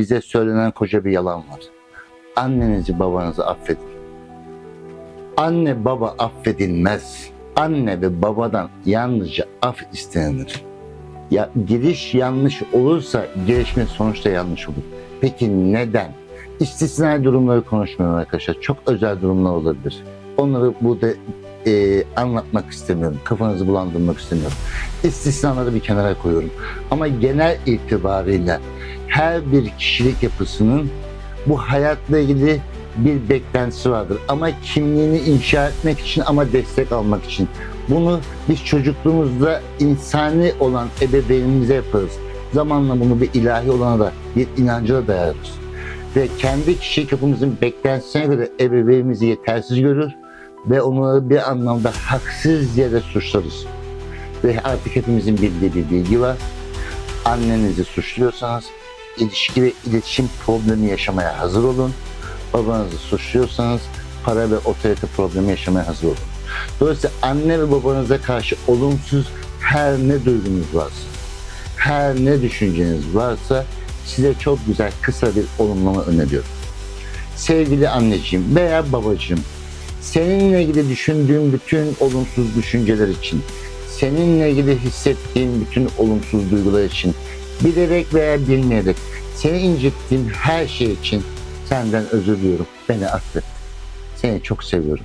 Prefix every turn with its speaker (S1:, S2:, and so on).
S1: bize söylenen koca bir yalan var. Annenizi babanızı affedin. Anne baba affedilmez. Anne ve babadan yalnızca af istenir. Ya giriş yanlış olursa gelişme sonuçta yanlış olur. Peki neden? İstisnai durumları konuşmuyorum arkadaşlar. Çok özel durumlar olabilir. Onları burada e, anlatmak istemiyorum. Kafanızı bulandırmak istemiyorum. İstisnaları bir kenara koyuyorum. Ama genel itibarıyla her bir kişilik yapısının bu hayatla ilgili bir beklentisi vardır. Ama kimliğini inşa etmek için ama destek almak için. Bunu biz çocukluğumuzda insani olan ebeveynimize yaparız. Zamanla bunu bir ilahi olana da bir inanca da dayarız. Ve kendi kişilik yapımızın beklentisine göre ebeveynimizi yetersiz görür ve onu bir anlamda haksız yere suçlarız. Ve artık hepimizin bildiği bir bilgi var. Annenizi suçluyorsanız ilişki ve iletişim problemi yaşamaya hazır olun. Babanızı suçluyorsanız para ve otorite problemi yaşamaya hazır olun. Dolayısıyla anne ve babanıza karşı olumsuz her ne duygunuz varsa, her ne düşünceniz varsa size çok güzel kısa bir olumlama öneriyorum. Sevgili anneciğim veya babacığım, seninle ilgili düşündüğüm bütün olumsuz düşünceler için, seninle ilgili hissettiğim bütün olumsuz duygular için, bilerek veya bilmeyerek seni incittiğim her şey için senden özür diliyorum. Beni affet. Seni çok seviyorum.